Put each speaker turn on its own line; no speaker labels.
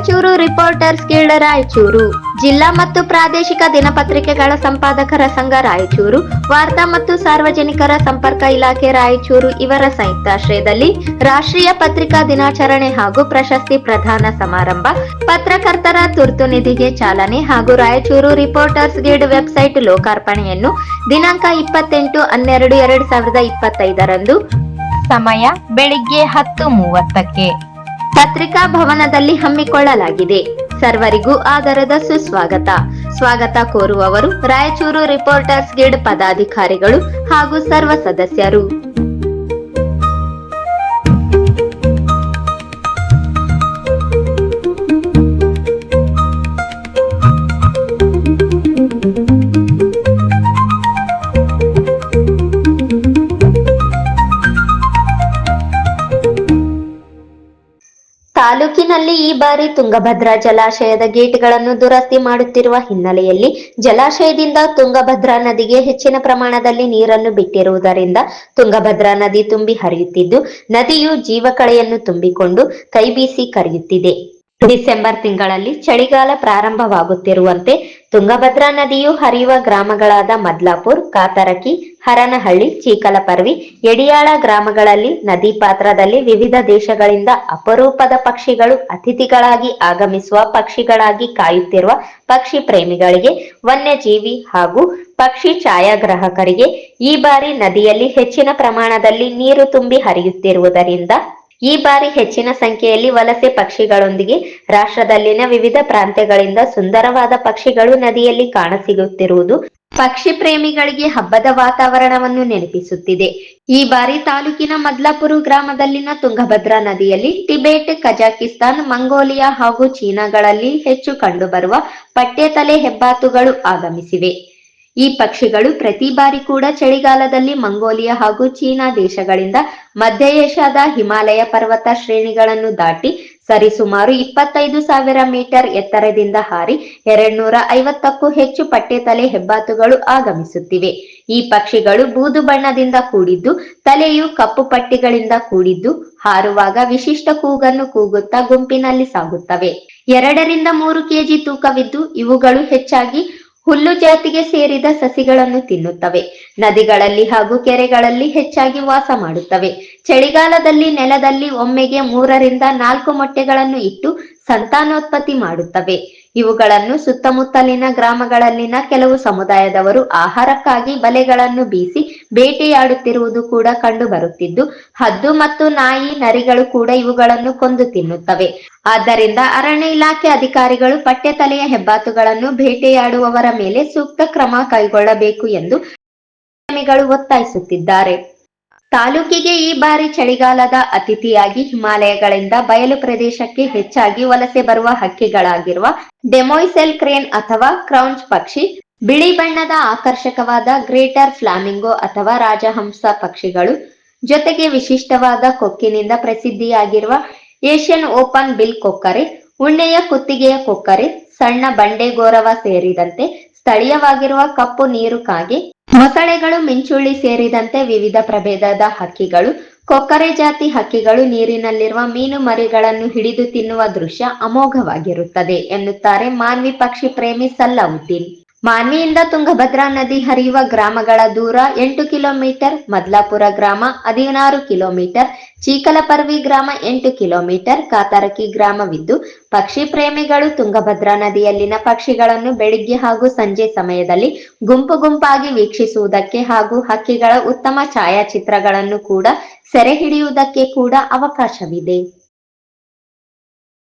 Raichur reporters guild Raichur. ಜಿಲ್ಲಾ ಮತ್ತು ಪ್ರಾದೇಶಿಕ ದಿನಪತ್ರಿಕೆಗಳ ಸಂಪಾದಕರ ಸಂಘ ರಾಯಚೂರು. ವಾರ್ತಾ ಮತ್ತು ಸಾರ್ವಜನಿಕರ ಸಂಪರ್ಕ ಇಲಾಖೆ ರಾಯಚೂರು ಇವರ ಸಂಯುಕ್ತಾಶ್ರಯದಲ್ಲಿ ರಾಷ್ಟ್ರೀಯ ಪತ್ರಿಕಾ ದಿನಾಚರಣೆ ಹಾಗೂ ಪ್ರಶಸ್ತಿ ಪ್ರದಾನ ಸಮಾರಂಭ, ಪತ್ರಕರ್ತರ ತುರ್ತು ನಿಧಿಗೆ ಚಾಲನೆ ಹಾಗೂ ರಾಯಚೂರು ರಿಪೋರ್ಟರ್ಸ್ ಗಿಲ್ಡ್ ವೆಬ್ಸೈಟ್ ಲೋಕಾರ್ಪಣೆಯನ್ನು ದಿನಾಂಕ ಇಪ್ಪತ್ತೆಂಟು ಹನ್ನೆರಡು ಎರಡ್ ಸಾವಿರದ ಇಪ್ಪತ್ತೈದರಂದು
ಸಮಯ, ಬೆಳಿಗ್ಗೆ ಹತ್ತು ಮೂವತ್ತಕ್ಕೆ.
ಪತ್ರಿಕಾ ಭವನದಲ್ಲಿ ಹಮ್ಮಿಕೊಳ್ಳಲಾಗಿದೆ. ಸರ್ವರಿಗೂ ಆದರದ ಸುಸ್ವಾಗತ. ಸ್ವಾಗತ ಕೋರುವವರು ರಾಯಚೂರು ರಿಪೋರ್ಟರ್ಸ್ ಗಿಲ್ಡ್ ಪದಾಧಿಕಾರಿಗಳು ಹಾಗೂ ಸರ್ವ ಸದಸ್ಯರು. ತಾಲೂಕಿನಲ್ಲಿ ಈ ಬಾರಿ ತುಂಗಭದ್ರಾ ಜಲಾಶಯದ ಗೇಟ್ಗಳನ್ನು ದುರಸ್ತಿ ಮಾಡುತ್ತಿರುವ ಹಿನ್ನೆಲೆಯಲ್ಲಿ ಜಲಾಶಯದಿಂದ ತುಂಗಭದ್ರಾ ನದಿಗೆ ಹೆಚ್ಚಿನ ಪ್ರಮಾಣದಲ್ಲಿ ನೀರನ್ನು ಬಿಟ್ಟಿರುವುದರಿಂದ ತುಂಗಭದ್ರಾ ನದಿ ತುಂಬಿ ಹರಿಯುತ್ತಿದ್ದು, ನದಿಯು ಜೀವಕಳೆಯನ್ನು ತುಂಬಿಕೊಂಡು ಕೈಬೀಸಿ ಕರೆಯುತ್ತಿದೆ. ಡಿಸೆಂಬರ್ ತಿಂಗಳಲ್ಲಿ ಚಳಿಗಾಲ ಪ್ರಾರಂಭವಾಗುತ್ತಿರುವಂತೆ ತುಂಗಭದ್ರಾ ನದಿಯು ಹರಿಯುವ ಗ್ರಾಮಗಳಾದ ಮದ್ಲಾಪುರ್, ಕಾತರಕಿ, ಹರನಹಳ್ಳಿ, ಚೀಕಲಪರ್ವಿ, ಎಡಿಯಾಳ ಗ್ರಾಮಗಳಲ್ಲಿ ನದಿ ಪಾತ್ರದಲ್ಲಿ ವಿವಿಧ ದೇಶಗಳಿಂದ ಅಪರೂಪದ ಪಕ್ಷಿಗಳು ಅತಿಥಿಗಳಾಗಿ ಆಗಮಿಸುವ ಪಕ್ಷಿಗಳಾಗಿ ಕಾಯುತ್ತಿರುವ ಪಕ್ಷಿ ಪ್ರೇಮಿಗಳಿಗೆ ವನ್ಯಜೀವಿ ಹಾಗೂ ಪಕ್ಷಿ ಛಾಯಾಗ್ರಾಹಕರಿಗೆ ಈ ಬಾರಿ ನದಿಯಲ್ಲಿ ಹೆಚ್ಚಿನ ಪ್ರಮಾಣದಲ್ಲಿ ನೀರು ತುಂಬಿ ಹರಿಯುತ್ತಿರುವುದರಿಂದ ಈ ಬಾರಿ ಹೆಚ್ಚಿನ ಸಂಖ್ಯೆಯಲ್ಲಿ ವಲಸೆ ಪಕ್ಷಿಗಳೊಂದಿಗೆ ರಾಷ್ಟ್ರದಲ್ಲಿನ ವಿವಿಧ ಪ್ರಾಂತ್ಯಗಳಿಂದ ಸುಂದರವಾದ ಪಕ್ಷಿಗಳು ನದಿಯಲ್ಲಿ ಕಾಣಸಿಗುತ್ತಿರುವುದು ಪಕ್ಷಿ ಪ್ರೇಮಿಗಳಿಗೆ ಹಬ್ಬದ ವಾತಾವರಣವನ್ನು ನೆನಪಿಸುತ್ತಿದೆ. ಈ ಬಾರಿ ತಾಲೂಕಿನ ಮದ್ಲಾಪುರ ಗ್ರಾಮದಲ್ಲಿನ ತುಂಗಭದ್ರಾ ನದಿಯಲ್ಲಿ ಟಿಬೆಟ್, ಕಜಾಕಿಸ್ತಾನ್, ಮಂಗೋಲಿಯಾ ಹಾಗೂ ಚೀನಾಗಳಲ್ಲಿ ಹೆಚ್ಚು ಕಂಡುಬರುವ ಪಟ್ಟೆತಲೆ ಹೆಬ್ಬಾತುಗಳು ಆಗಮಿಸಿವೆ. ಈ ಪಕ್ಷಿಗಳು ಪ್ರತಿ ಬಾರಿ ಕೂಡ ಚಳಿಗಾಲದಲ್ಲಿ ಮಂಗೋಲಿಯಾ ಹಾಗೂ ಚೀನಾ ದೇಶಗಳಿಂದ ಮಧ್ಯ ಏಷ್ಯಾದ ಹಿಮಾಲಯ ಪರ್ವತ ಶ್ರೇಣಿಗಳನ್ನು ದಾಟಿ ಸರಿಸುಮಾರು ಇಪ್ಪತ್ತೈದು ಸಾವಿರ ಮೀಟರ್ ಎತ್ತರದಿಂದ ಹಾರಿ ಎರಡ್ನೂರ ಐವತ್ತಕ್ಕೂ ಹೆಚ್ಚು ಪಟ್ಟೆತಲೆ ಹೆಬ್ಬಾತುಗಳು ಆಗಮಿಸುತ್ತಿವೆ. ಈ ಪಕ್ಷಿಗಳು ಬೂದು ಬಣ್ಣದಿಂದ ಕೂಡಿದ್ದು, ತಲೆಯು ಕಪ್ಪು ಪಟ್ಟಿಗಳಿಂದ ಕೂಡಿದ್ದು, ಹಾರುವಾಗ ವಿಶಿಷ್ಟ ಕೂಗನ್ನು ಕೂಗುತ್ತಾ ಗುಂಪಿನಲ್ಲಿ ಸಾಗುತ್ತವೆ. ಎರಡರಿಂದ ಮೂರು ಕೆಜಿ ತೂಕವಿದ್ದು, ಇವುಗಳು ಹೆಚ್ಚಾಗಿ ಹುಲ್ಲು ಜಾತಿಗೆ ಸೇರಿದ ಸಸಿಗಳನ್ನು ತಿನ್ನುತ್ತವೆ. ನದಿಗಳಲ್ಲಿ ಹಾಗೂ ಕೆರೆಗಳಲ್ಲಿ ಹೆಚ್ಚಾಗಿ ವಾಸ ಮಾಡುತ್ತವೆ. ಚಳಿಗಾಲದಲ್ಲಿ ನೆಲದಲ್ಲಿ ಒಮ್ಮೆಗೆ ಮೂರರಿಂದ ನಾಲ್ಕು ಮೊಟ್ಟೆಗಳನ್ನು ಇಟ್ಟು ಸಂತಾನೋತ್ಪತ್ತಿ ಮಾಡುತ್ತವೆ. ಇವುಗಳನ್ನು ಸುತ್ತಮುತ್ತಲಿನ ಗ್ರಾಮಗಳಲ್ಲಿನ ಕೆಲವು ಸಮುದಾಯದವರು ಆಹಾರಕ್ಕಾಗಿ ಬಲೆಗಳನ್ನು ಬೀಸಿ ಬೇಟೆಯಾಡುತ್ತಿರುವುದು ಕೂಡ ಕಂಡು ಬರುತ್ತಿದ್ದು, ಹದ್ದು ಮತ್ತು ನಾಯಿ ನರಿಗಳು ಕೂಡ ಇವುಗಳನ್ನು ಕೊಂದು ತಿನ್ನುತ್ತವೆ. ಆದ್ದರಿಂದ ಅರಣ್ಯ ಇಲಾಖೆ ಅಧಿಕಾರಿಗಳು ಪಟ್ಟೆತಲೆಯ ಹೆಬ್ಬಾತುಗಳನ್ನು ಬೇಟೆಯಾಡುವವರ ಮೇಲೆ ಸೂಕ್ತ ಕ್ರಮ ಕೈಗೊಳ್ಳಬೇಕು ಎಂದು ಒತ್ತಾಯಿಸುತ್ತಿದ್ದಾರೆ. ತಾಲೂಕಿಗೆ ಈ ಬಾರಿ ಚಳಿಗಾಲದ ಅತಿಥಿಯಾಗಿ ಹಿಮಾಲಯಗಳಿಂದ ಬಯಲು ಪ್ರದೇಶಕ್ಕೆ ಹೆಚ್ಚಾಗಿ ವಲಸೆ ಬರುವ ಹಕ್ಕಿಗಳಾಗಿರುವ ಡೆಮೊಯ್ಸೆಲ್ ಕ್ರೇನ್ ಅಥವಾ ಕ್ರೌಂಚ್ ಪಕ್ಷಿ ಬಿಳಿ ಬಣ್ಣದ ಆಕರ್ಷಕವಾದ ಗ್ರೇಟರ್ ಫ್ಲಾಮಿಂಗೋ ಅಥವಾ ರಾಜಹಂಸ ಪಕ್ಷಿಗಳು ಜೊತೆಗೆ ವಿಶಿಷ್ಟವಾದ ಕೊಕ್ಕಿನಿಂದ ಪ್ರಸಿದ್ಧಿಯಾಗಿರುವ ಏಷ್ಯನ್ ಓಪನ್ ಬಿಲ್ ಕೊಕ್ಕರೆ, ಉಣ್ಣೆಯ ಕುತ್ತಿಗೆಯ ಕೊಕ್ಕರೆ, ಸಣ್ಣ ಬಂಡೆಗೋರವ ಸೇರಿದಂತೆ ಸ್ಥಳೀಯವಾಗಿರುವ ಕಪ್ಪು ನೀರು ಕಾಗೆ, ಮೊಸಳೆಗಳು ಮಿಂಚುಳ್ಳಿ ಸೇರಿದಂತೆ ವಿವಿಧ ಪ್ರಭೇದದ ಹಕ್ಕಿಗಳು, ಕೊಕ್ಕರೆ ಜಾತಿ ಹಕ್ಕಿಗಳು ನೀರಿನಲ್ಲಿರುವ ಮೀನು ಮರಿಗಳನ್ನು ಹಿಡಿದು ತಿನ್ನುವ ದೃಶ್ಯ ಅಮೋಘವಾಗಿರುತ್ತದೆ ಎನ್ನುತ್ತಾರೆ ಮಾನ್ವಿ ಪಕ್ಷಿ ಪ್ರೇಮಿ ಸಲ್ಲಾವುದ್ದೀನ್. ಮಾನ್ವಿಯಿಂದ ತುಂಗಭದ್ರಾ ನದಿ ಹರಿಯುವ ಗ್ರಾಮಗಳ ದೂರ ಎಂಟು ಕಿಲೋಮೀಟರ್, ಮದ್ಲಾಪುರ ಗ್ರಾಮ ಹದಿನಾರು ಕಿಲೋಮೀಟರ್, ಚೀಕಲಪರ್ವಿ ಗ್ರಾಮ ಎಂಟು ಕಿಲೋಮೀಟರ್ ಕಾತರಕಿ ಗ್ರಾಮವಿದ್ದು, ಪಕ್ಷಿ ಪ್ರೇಮಿಗಳು ತುಂಗಭದ್ರಾ ನದಿಯಲ್ಲಿನ ಪಕ್ಷಿಗಳನ್ನು ಬೆಳಿಗ್ಗೆ ಹಾಗೂ ಸಂಜೆ ಸಮಯದಲ್ಲಿ ಗುಂಪು ಗುಂಪಾಗಿ ವೀಕ್ಷಿಸುವುದಕ್ಕೆ ಹಾಗೂ ಹಕ್ಕಿಗಳ ಉತ್ತಮ ಛಾಯಾಚಿತ್ರಗಳನ್ನು ಕೂಡ ಸೆರೆ ಹಿಡಿಯುವುದಕ್ಕೆ ಕೂಡ ಅವಕಾಶವಿದೆ.